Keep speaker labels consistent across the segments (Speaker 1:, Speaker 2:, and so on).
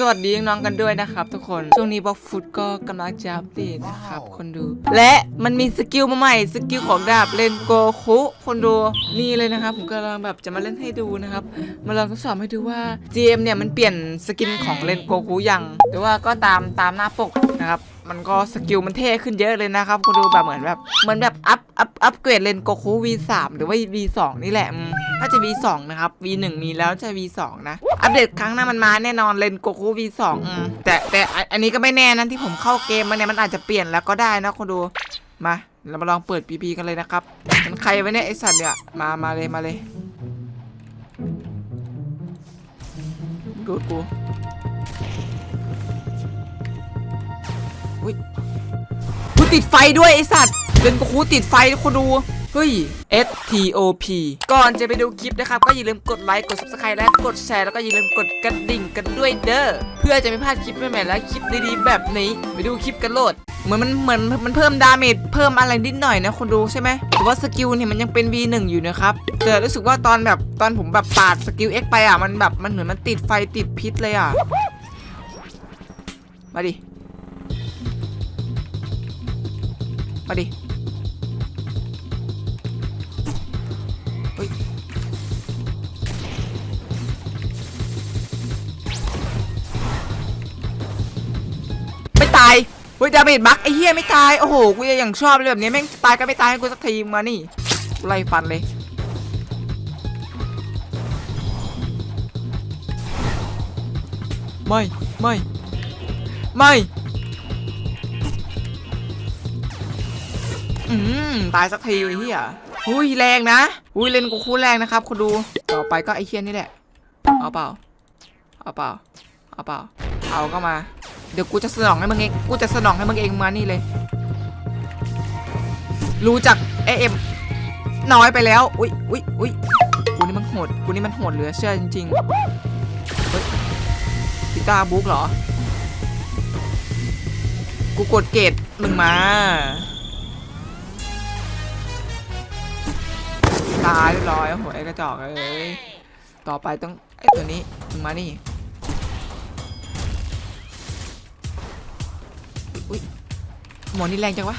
Speaker 1: สวัสดีน้องๆกันด้วยนะครับ ทุกคน ช่วงนี้บล็อกฟุตก็กำลังจะอัปเดตนะครับคนดู และมันมีสกิลมาใหม่สกิลของดาบเลนโกคุคนดูนี่เลยนะครับ ผมกำลังแบบจะมาเล่นให้ดูนะครับ มาลองทดสอบให้ดูว่า GM เนี่ยมันเปลี่ยนสกินของเลนโกคุยังหรือว่าก็ตามตามหน้าปกนะครับ มันก็สกิลมันเท่ขึ้นเยอะเลยนะครับคุณดูแบบเหมือนแบบเหมือนแบบอัพอัพอัพเกรดเลนโกคุ V3 หรือว่า V2 นี่แหละอืมน่าจะ V2 นะครับ V1 มีแล้วจะ V2 นะ อัปเดตครั้งหน้ามันมาแน่นอนเลนโกคุ V2 อืมแต่แต่อันอันนี้ก็ไม่แน่นะที่ผมเข้าเกมมาเนี่ยมันอาจจะเปลี่ยนแล้วก็ได้นะคุณดูมาเรามาลองเปิด PP กันเลยนะครับมันใครไว้เนี่ยไอสัตว์เนี่ยมามาเลยมาเลยดูดกู ติดไฟด้วยไอสัตว์เล่นกูติดไฟคนดูเฮ้ย S T O P ก่อนจะไปดูคลิปนะครับ ก็อย่าลืมกดไลค์กด subscribe และกดแชร์แล้วก็อย่าลืมกดกระดิ่งกันด้วยเด้อเพื่อจะไม่พลาดคลิปใหม่ๆและคลิปดีๆแบบนี้ ไปดูคลิปกันโหลดเหมือนมันเหมือนมันเพิ่มดาเมจเพิ่มอะไรนิดหน่อยนะคนดูใช่ไหมแต่ว่าสกิลเนี่ยมันยังเป็น V1 อยู่นะครับแต่รู้สึกว่าตอนแบบตอนผมแบบปาดสกิล X ไปอะมันแบบมันเหมือนมันติดไฟติดพิษเลยอะมาดิ มาดิเฮ้ยไม่ตายเฮ้ยดาเมจบักไอ้เหี้ยไม่ตายโอ้โหกูยังชอบเลยแบบนี้แม่งตายก็ไม่ตายให้กูสักทีมานี่ไล่ฟันเลยไม่ไม่ไม่ อืมตายสักทีไอ้เหี้ยหุ้ยแรงนะหุ้ยเล่นกูคู่แรงนะครับคุณดูต่อไปก็ไอ้เคียนี่แหละเอาเปล่าเอาเปล่าเอาเปล่าเอาก็มา เดี๋ยวกูจะสนองให้มึงเองกูจะสนองให้มึงเองมานี่เลย รู้จักเอ็มน้อยไปแล้วอุ้ยอุ้ยอุ้ยกูนี่มันโหดกูนี่มันโหดเหลือเชื่อจริงๆเฮ้ยพิต้าบุ๊กเหรอ กูกดเกตมึงมา ตายเรียบร้อยโอ้โหไอ้กระจอกเอ้ยต่อไปต้องไอ้ตัวนี้มึงมานี่อุ๊ยหมอนี่แรงจังวะ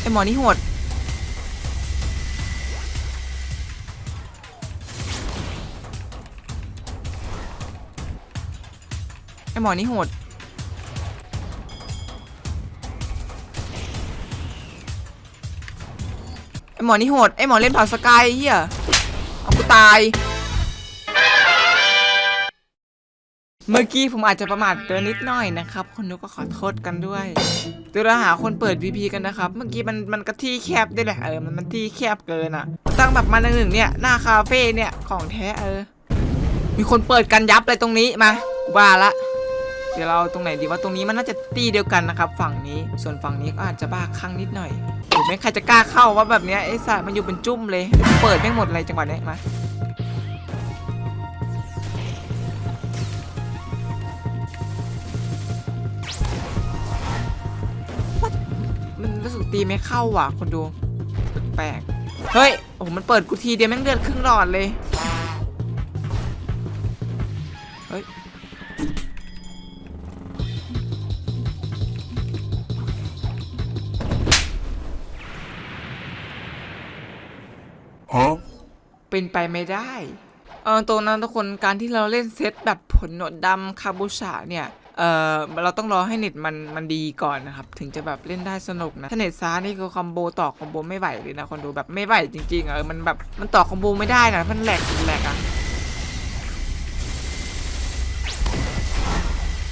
Speaker 1: ไอหมอนี่โหดไอหมอนี่โหด หมอนี่โหดไอหมอเล่นเผาสกายเฮียเอากูตาย เมื่อกี้ผมอาจจะประมาทเกินนิดหน่อยนะครับ คนดูก็ขอโทษกันด้วยเดี๋ยวเราหาคนเปิด VP กันนะครับ เมื่อกี้มันมันก็ที่แคบด้วยแหละเออมันมันที่แคบเกินอะ ตั้งแบบมาหนึ่งเนี่ยหน้าคาเฟ่เนี่ยของแท้เออ มีคนเปิดกันยับเลยตรงนี้มากูบ้าละ เดี๋ยวเราตรงไหนดีว่าตรงนี้มันน่าจะตีเดียวกันนะครับ ฝั่งนี้ส่วนฝั่งนี้ก็อาจจะบ้าคลั่งนิดหน่อยโอ้ไม่ใครจะกล้าเข้าว่าแบบเนี้ยไอ้สัตว์มันอยู่เป็นจุ้มเลย เปิดไม่หมดเลยจังหวะเนี้ยมามันรู้สึกตีไม่เข้าว่ะคนดูแปลกเฮ้ยโอ้โหมันเปิดกูทีเดียวแม่งเลือดครึ่งหลอดเลย เป็นไปไม่ได้เออตรงนั้นทุกคนการที่เราเล่นเซตแบบผลหนวดดำคาบูชาเนี่ยเออเราต้องรอให้เน็ตมันมันดีก่อนนะครับ ถึงจะแบบเล่นได้สนุกนะ ถ้าเน็ตช้านี่คือคอมโบต่อคอมโบไม่ไหวเลยนะคนดูแบบไม่ไหวจริงๆเออมันแบบมันต่อคอมโบไม่ได้นะมันแหลกแหลกอะ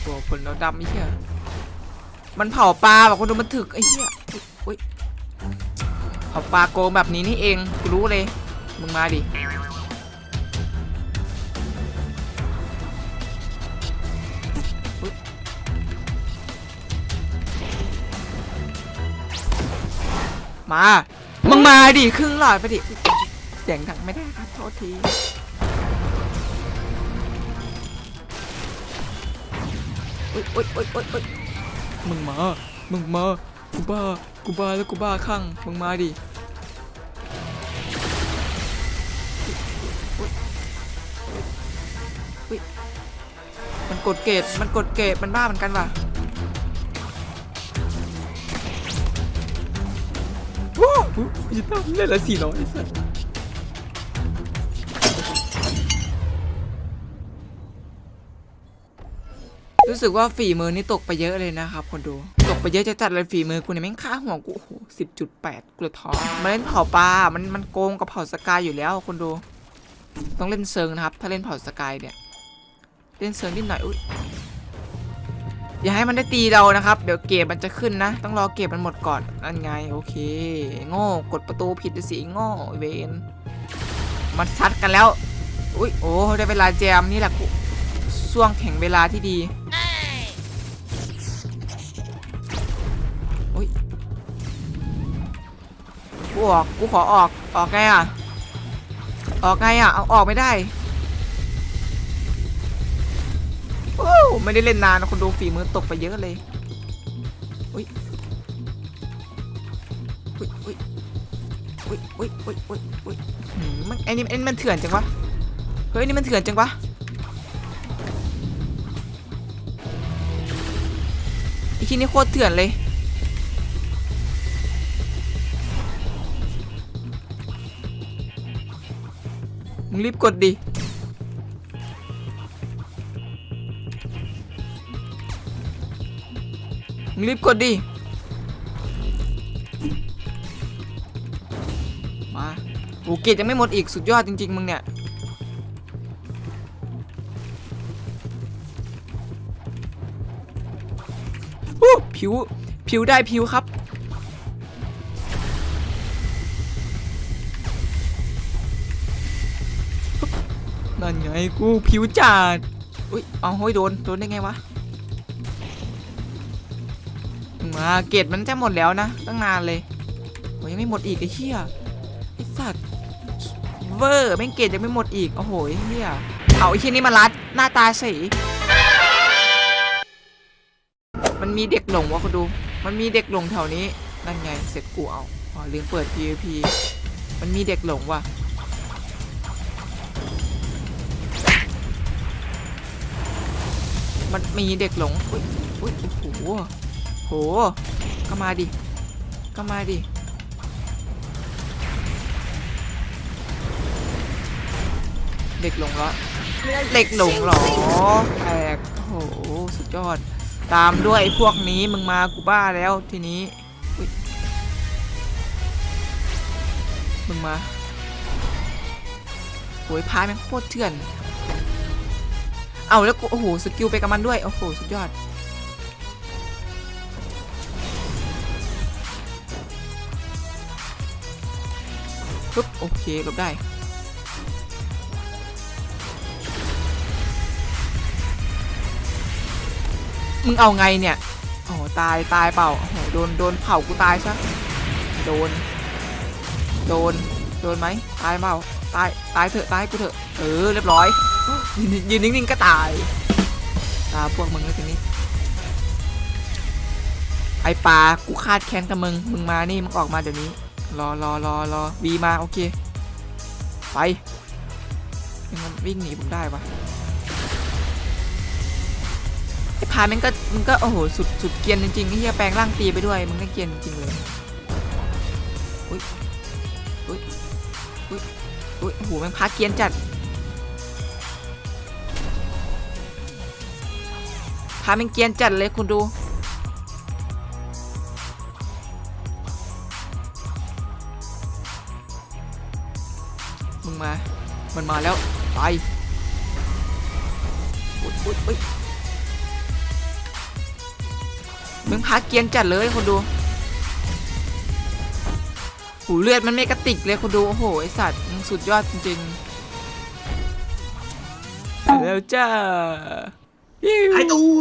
Speaker 1: ตัวผลหนวดดำไอ้เหี้ยมันเผาปลาแบบคนดูมันถึกไอ้เหี้ยอุ๊ยเผาปลาโกงแบบนี้นี่เองรู้เลย มึงมาดิมา มึงมาดิครึ่งหลอดไปดิเสียงดังไม่ได้ครับโทษทีอุ๊ยอุ๊ยอุ๊ยอุ๊ยอุ๊ยมึงมา มึงมา กูบ้า กูบ้าแล้วกูบ้าข้างมึงมาดิ อุ๊ยอุ๊ยมันกดเกตมันกดเกตมันบ้าเหมือนกันว่ะว้าวยิต้าเล่นละสี่ร้อยสัสรู้สึกว่าฝีมือนี่ตกไปเยอะเลยนะครับคนดู ตกไปเยอะจะจัดเลยฝีมือกูเนี่ยแม่งค่าหัวกูโอ้โหสิบจุดแปดกูเลยท้อมาเล่นเผาปลา มันมันโกงกับเผาสกายอยู่แล้วคนดู ต้องเล่นเซิงนะครับ ถ้าเล่นเผาสกายเนี่ย เล่นเซิร์ฟนิดหน่อยอุ้ยอย่าให้มันได้ตีเรานะครับ เดี๋ยวเกมมันจะขึ้นนะ ต้องรอเกมมันหมดก่อนนั่นไง โอเค โง่กดประตูผิดสิโง่เวนมันซัดกันแล้ว อุ้ยโอ้ได้เวลาแจมนี่แหละกูช่วงแข่งเวลาที่ดีอุ้ยกูออกกูขอออกออกไงอะ ออกไงอะ เอาออกไม่ได้โอ้ไม่ได้เล่นนานนะคนดูฝีมือตกไปเยอะเลยอุ้ยอุ้ยอุ้ยอุ้ยอุ้ยอุ้ยอุ้ยอุ้ยหืมมันไอ้นี่ไอ้นี่มันเถื่อนจังวะ เฮ้ยนี่มันเถื่อนจังวะไอ้ที่นี่โคตรเถื่อนเลย มึงรีบกดดิ มึงรีบกดดิ มาโอ้เกตยังไม่หมดอีกสุดยอดจริง ๆ มึงเนี่ย ผิว ผิวได้ผิวครับ นั่นไงกูผิวจัดอุ้ยเอาเฮ้ยโดนโดนได้ไงวะมาเกตมันจะหมดแล้วนะตั้งนานเลยโอ้ยยังไม่หมดอีกไอ้เหี้ยไอ้สัตว์เวอร์แม่งเกตยังไม่หมดอีกโอ้โหไอ้เหี้ยเอาไอ้เหี้ยนี่มารัดหน้าตาสีมันมีเด็กหลงวะคุณดู มันมีเด็กหลงแถวนี้นั่นไงเสร็จกูเอาอ๋อลืมเปิด PVP มันมีเด็กหลงว่ะ มันมีเด็กหลงอุ้ยอุ้ยโอ้โหโหก็มาดิก็มาดิเด็กหลงเหรอเด็กหลงเหรอแปลกโหสุดยอด ตามด้วยพวกนี้มึงมากูบ้าแล้วทีนี้มึงมาโอ้ยพายแม่งโคตรเถื่อน เอาแล้วกูโอ้โหสกิลไปกับมันด้วยโอ้โหสุดยอด ปึ๊บโอเคลบได้ มึงเอาไงเนี่ยโอ้ตายตายเปล่าโอ้โหโดนโดนเผากูตายซะโดน โดน โดนไหมตายเปล่าตายตายเถอะตายกูเถอะเออเรียบร้อย ยืนนิ่งๆก็ตายตาพวกมึงแล้วทีนี้ ไอปลากูคาดแค้นกับมึงมึงมานี่มึงออกมาเดี๋ยวนี้ รอรอรอรอวีมาโอเคไปยังมันวิ่งหนีผมได้ปะไอ้พาม่งก็มึงก็โอ้โหสุดสุดเกียนจริงๆไอ้เหี้ยแปลงร่างตีไปด้วยมึงก็เกียนจริงเลยอุ้ยอุ้ย อุ้ยอุ้ยโอ้โหแม่งพาเกียนจัดพาแม่งเกียนจัดเลยคุณดูมึงมา มันมาแล้ว ไปอุ๊ยอุ๊ยอุ๊ยมึงพาเกียนจัดเลยคนดู หูเลือดมันไม่กระติกเลยคนดูโอ้โหไอสัตว์มึงสุดยอดจริงๆไปแล้วจ้า
Speaker 2: หายตัว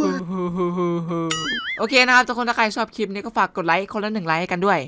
Speaker 1: โอเคนะครับทุกคนถ้าใครชอบคลิปนี้ก็ฝากกดไลค์คนละหนึ่งไลค์ให้กันด้วย